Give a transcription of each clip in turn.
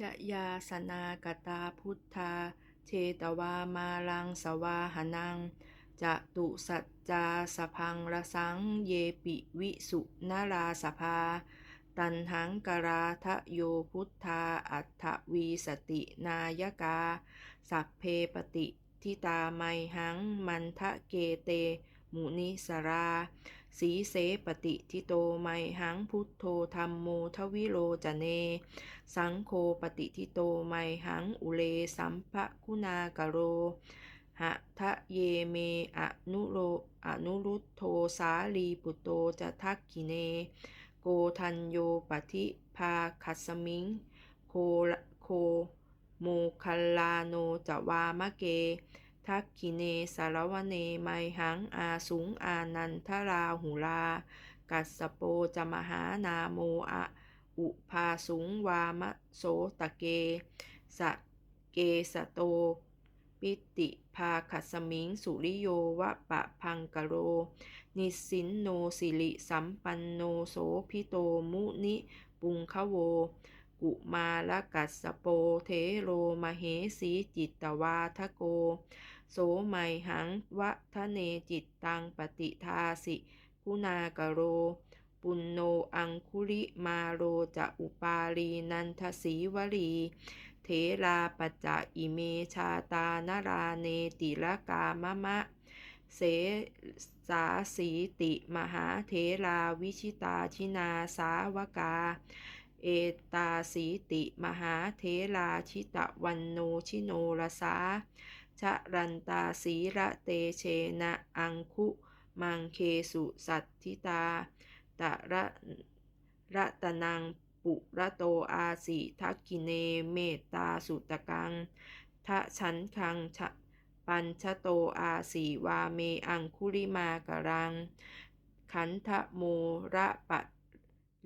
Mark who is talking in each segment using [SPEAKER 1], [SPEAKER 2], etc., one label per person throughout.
[SPEAKER 1] ชยาสนากตาพุทธาเชตวามาลังสวาหนังจะตุสัจจาสพังระสังเยปิวิสุนาราสภา ตันหังกราทะโยพุทธาอัฏฐวีสตินายกา สัพเพปฏิทิตาไมหังมันทะเกเต มุนิสรา สีเสปฏิทิโตไมหังพุทโธธรรมโมทวิโรจเน สังโฆปฏิทิโตไมหังอุเลสัมภคุณากโรหะทะเยเมอนุโรอนุรุตโทสาลีปุตโตจะทักกิเน โกทันโยปฏิภาคัสมิง โคโคโมคัลลาโนจะวามะเก ทักขิเนสารวเนไมหังอาสุงอานันทราหุลา กัสโปจะมหานาโมอะอุภาสุงวามะโสตะเก สะเกสโต ปิติภาคัสมิงสุริโยวะปะพังกะโร นิสินโนสิริสัมปันโนโสพิโตมุนิปุงคะโว กุมาลกัสสโปเทโรมเหสีจิตตวาทโก โสไมหังวะทะเนจิตตังปฏิทาสิคุณากโร ปุณโนอังคุริมาโรจะอุปาลีนันทสีวลีเทราปจจะอิเมชาตานราเนติละกามะมะ เสสาสีติมหาเทราวิชิตาชินาสาวกา เอตาสีติมหาเทราชิตะวันโนชิโนรสา ชะรันตาสีระเตเชนะอังคุ มังเคสุสัตทิตา ตะระระตะนังปุระโตอาสิทักกิเนเมตตาสุตกังทะฉันคังชะปัญชโตอาสีวาเมอังคุริมากรัง ขันทะโมระปะ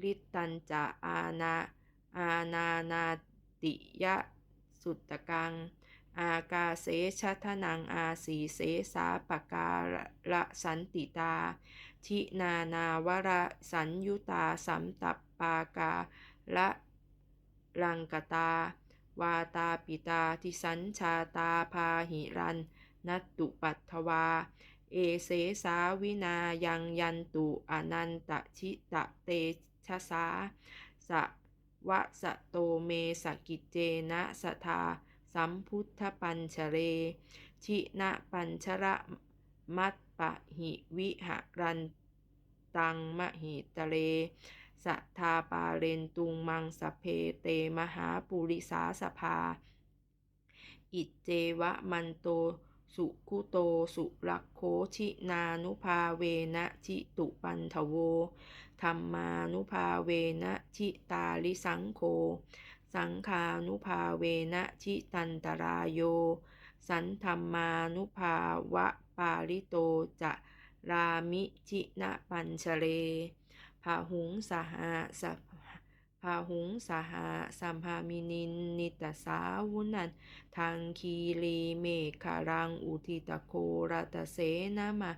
[SPEAKER 1] ลิตันจะอาณาอาณานาติยะสุตกัง อากาเสชะทนังอาสีเสสาปการะสันติตา ทินานาวระสัญยุตาสัมตัปปากาละลังกตา วาตาปิตาทิสัญชาตาพาหิรันนัตตุปัตถวา เอเสสาวินายังยันตุอนันตชิตะเตชะสาสะวะสะโตเมสกิจเจนะสทา สัมพุทธปัญชเรชินะปัญชระมัตปะหิวิหะรันตังมหิตเลสัทธาปาเรนตุงมังสเพเตมหาปุริสาสภา อิเจวะมันโต สุคุโตสุรักโคชินานุภาเวนะชิตุปันทโวธรรมานุภาเวนะชิตาลิสังโฆ สังคานุภาเวนะชิตันตรายโย สันธรรมานุภาวะปาลิโตจะรามิชินะปัญชเลพาหุงสหะสภ พาหุงสหะสัมภามินินนิตสาวุนันทังคีรีเมฆารังอุทิตโครัตเสนามา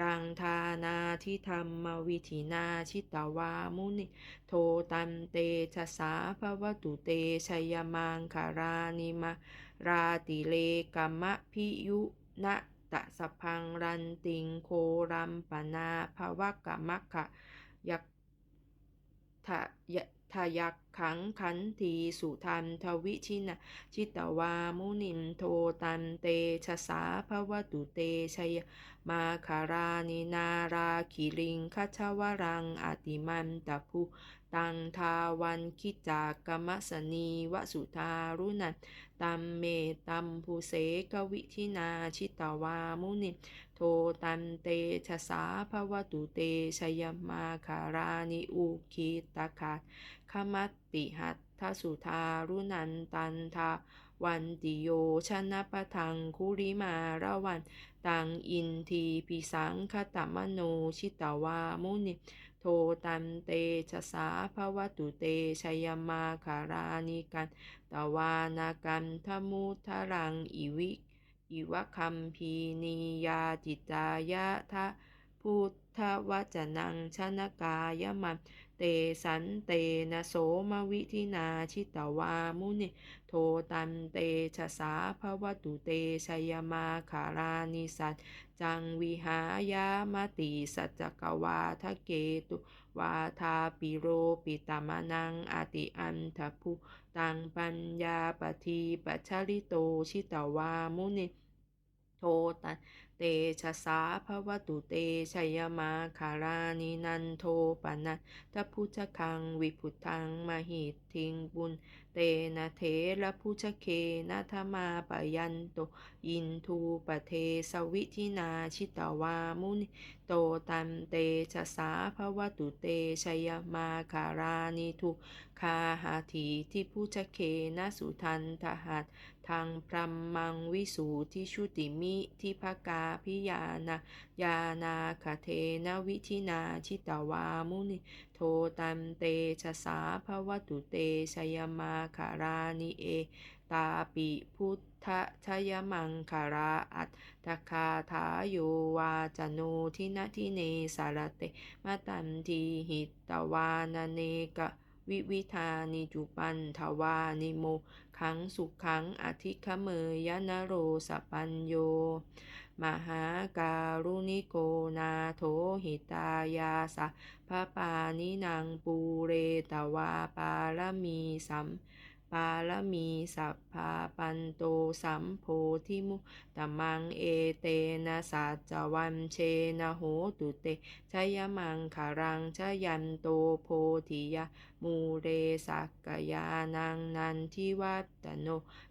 [SPEAKER 1] รังทานาทิธรรมวิธินาชิตวามุนิ โทตันเตชะสาภวตุเตชยมังคารานิมา ราติเลกัมมะพิยุนะตะสพพังรันติงโครัมปนาภวกะมัคคะยัก ทะยะทายักขังขันทีสุทันทวิชินะชิตวามุนิมโทตันเตชะสาภวตุเตชยมาคารานินาราคิริงคัชวรังอติมันตะพุ ตังทาวันคิจากกมสนีวสุทารุนันตัมเมตัมภูเสกวิทินาชิตาวามุนิโทตันเตชะสาภวตุเตชยมาคารานิอุคิตาคาขมัตติหัตทสุทารุนันตันทาวันติโยชนะปะทังคุริมาระวัน ตังอินทีปิสังคตมโนชิตาวามุนิ โทตันเตชะสาภวตุเตชยมาคารานิกันตวานากันทมุทรังอิวิอิวคัมพีนียาจิตายะทะพุทธวจนังชนกายมัน เตสันเตนะโสมวิธินาชิตวามุนิโทตันเตชะสาภวตุเตชยมาคารานิสัจจังวิหายามติสัจกวาทะเกตุวาทาปิโรปิตามนังอติอันทพุตังปัญญาปทีปัชริโตชิตวามุนิโทตัน เตชะสาภวตุเตชยมาคารานินันโทปนันทพุชคังวิพุทังมหิตทิงบุญ เตนะเทระพุชเคนะธมาปยันโตอินทูปะเทสวิธินาชิตวามุนิโตตันเตชะสาภวตุเตชยมาคารานิทุคาหาทีทิพุชเคนะสุทันทหัต ทางพรัมมังวิสูทิชุติมิทิภกาพิยานายานาคเทนวิธินาชิตวามุนิโทตันเตชะสาภวตุเตชยมาคารานิเอ ตาปิพุทธชยมังคาราอัตตคาทาโยวาจโนทินทิเนสารเตมะตันทีหิตตวานเนกะวิวิธานิจุปันทวานิโม ขังสุขังอธิคเมยนโรสปัญโย มหาการุณิโกนาโถหิตายาสะพระปานินางปูเรตวาปาลมีสัม ปาลมีสัพพาปันโตสัมโพธิมุตมังเอเตนะสัจจวันเชนะโหตุเตชยมังคารังชยันโตโพธิยะมูเรสักกยานังนันทิวัตโน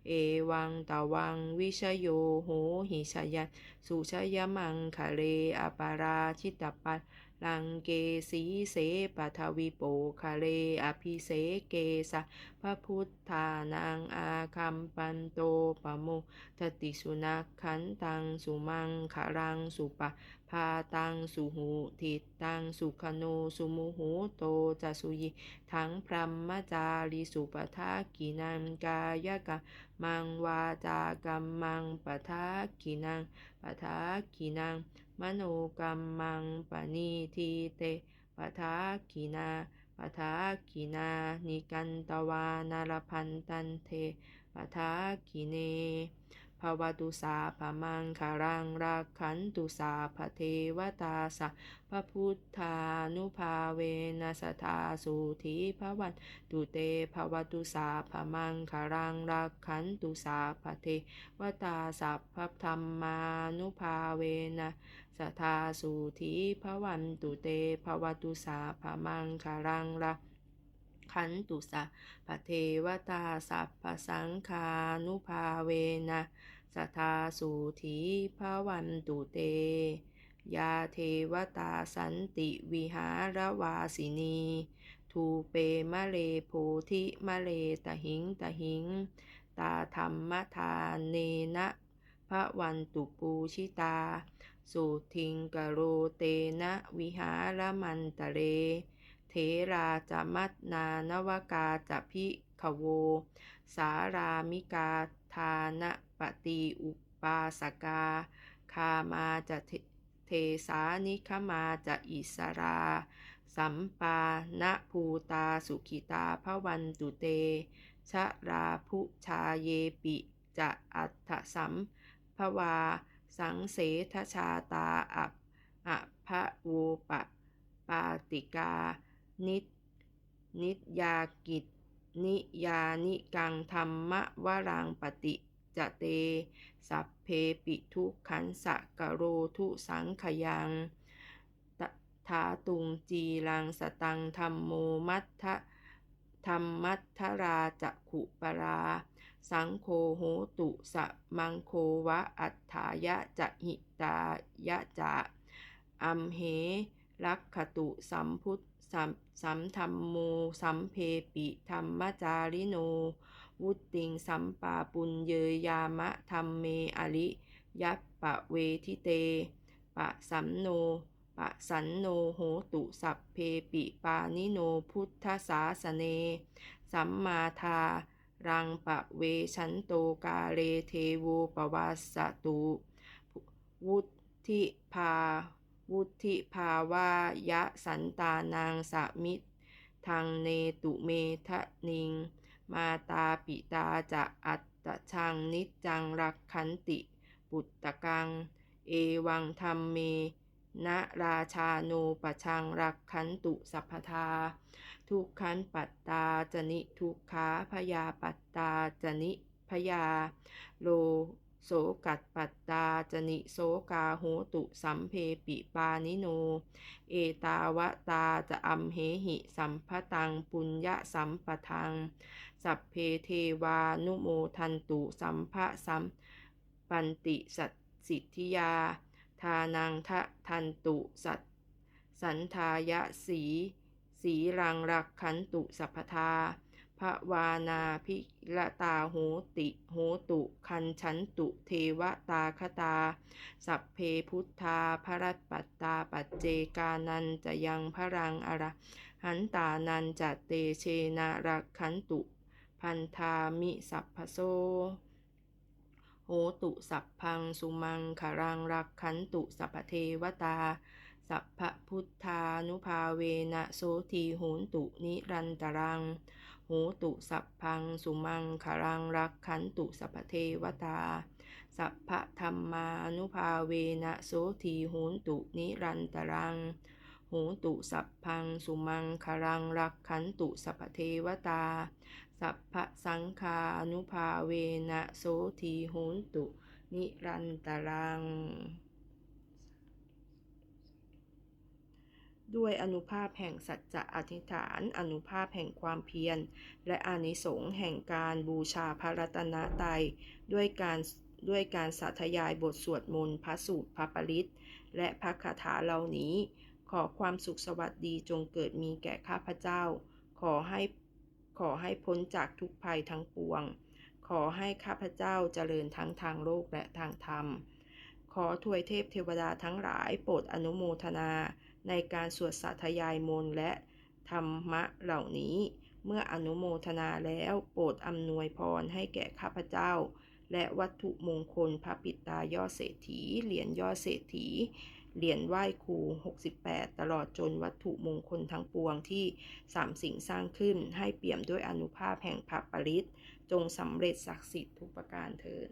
[SPEAKER 1] เอวังตวังวิชโยโหหิชยันสุชยมังคะเลอปาราชิตปัต ลังเกสีเสปัทวิโปคะเลอภิเสเกสะพระพุทธานังอาคัมปันโตปโมทติสุนักขันตังสุมังคารังสุปะพาตังสุหูทิตังสุขโนสุมุหูโตจะสุยิทั้งพรหมจาริสุปทากินังกายกะมังวาจากัมมังปทากินังปทากินัง มโนกรรมังปณีทีเตปทากินาปทากินานิกันตวานารพันตันเทปทากิเนภาวตุสาพมังคารังรักขันตุสาพเทวตาสะพระพุทธานุภาเวนัสทาสุธีพระวันตุเตภาวตุสาพมังคารังรักขันตุสาพเทวตาสัพพธรรมานุภาเวนะ สทาสุธีพระวันตุเตภวตุสาพมังคารังรักขันตุสาพเทวตาสัพพสังคานุภาเวนะสทาสุธีพระวันตุเต ยาเทวตาสันติวิหารวาสินี ทูเปมะเลโพธิมะเลตะหิงตะหิง ตาธรรมทานเนนะพระวันตุปูชิตา สุทิงกโรเตนะวิหารมันตะเร เทราจะมัตนานวกาจะพิขโว สารามิกาทานะปฏิอุปาสกา คามาจะเทเทสานิคมาจะอิสรา สัมปานะภูตาสุขิตาพระวันตุเต ชราพุชาเยปิจะอัตถสัมภวา สังเสทชาตาอัปอะพะโวปะปาติกา นิตนิยากิจ นิยานิกังธรรมวรังปฏิจะเต สัพเพปิทุกขันสะกโรทุสังขยังตถาตุงจีรังสตังธรรมโมมัทธธรรมัทธราจะขุปรา สังโฆโหตุสะมังโควะอัฏฐายะจะหิตายะจะอัมเหลักขตุสัมพุทธสัมธรรมโมสัมเพปิธรรมจาริโน วุติงสัมปาปุญเยยามะธรรมเมอริยัปปะเวทิเต ปะสัมโน ปะสันโนโหตุสัพเพปิปานิโนพุทธศาสเน สัมมาทา รังปะเวชันโตกาเลเทโวปวัสตุวุธิภาวุธิภาวายะสันตานังสมิทางเนตุเมทะนิง มาตาปิตาจะอัตตชังนิจังรักขันติ ปุตตะกัง เอวังธรรมเมนะราชาโนปชังรักขันตุสัพพทา ทุกขันปัตตาจนิทุกขาพยาปัตตาจนิพยาโลโสกัดปัตตาจนิโสกาโหตุสัมเพปิปานิโน เอตาวตาจะอัมเหหิสัมภตังปุญญสัมปทัง สัพเพเทวานุโมทันตุสัมภะสัมปันติสัตสิทธิยา ทานังทะทันตุสัตสันทายะสี สีรังรักขันตุสัพพทาภวานาพิละตาโหติโหตุคันชันตุเทวตาคตา สัพเพพุทธาพรัตปัตตาปัจเจกานันจะยังพรังอระหันตานันจะเตเชนะรักขันตุ พันธามิสัพพโซโหตุสัพพังสุมังคารังรักขันตุสัพพเทวตา สัพพพุทธานุภาเวนะโสทีโหนตุนิรันตรังโหตุสัพพังสุมังคารังรักขันตุสัพเทวตา สัพพธรรมานุภาเวนะโสทีโหนตุนิรันตรังโหตุสัพพังสุมังคารังรักขันตุสัพเทวตา สัพพสังฆานุภาเวนะโสทีโหนตุนิรันตรัง ด้วยอนุภาพแห่งสัจจะอธิษฐาน อนุภาพแห่งความเพียร และอานิสงส์แห่งการบูชาพระรัตนตรัยด้วยการด้วยการสาธยายบทสวดมนต์พระสูตรพระปริตและพระคาถาเหล่านี้ ขอความสุขสวัสดีจงเกิดมีแก่ข้าพเจ้า ขอให้ขอให้พ้นจากทุกภัยทั้งปวง ขอให้ข้าพเจ้าเจริญทั้งทางโลกและทางธรรม ขอถวยเทพเทวดาทั้งหลายโปรดอนุโมทนา ในการสวดสาธยายมนต์และธรรมะเหล่านี้ เมื่ออนุโมทนาแล้วโปรดอำนวยพรให้แก่ข้าพเจ้า และวัตถุมงคลพระปิตายอดเศรษฐี เหรียญยอดเศรษฐี เหรียญไหว้ครู 68 ตลอดจนวัตถุมงคลทั้งปวงที่สามสิ่งสร้างขึ้นให้เปี่ยมด้วยอนุภาพแห่งพระปริตจงสำเร็จศักดิ์สิทธิ์ทุกประการเถิด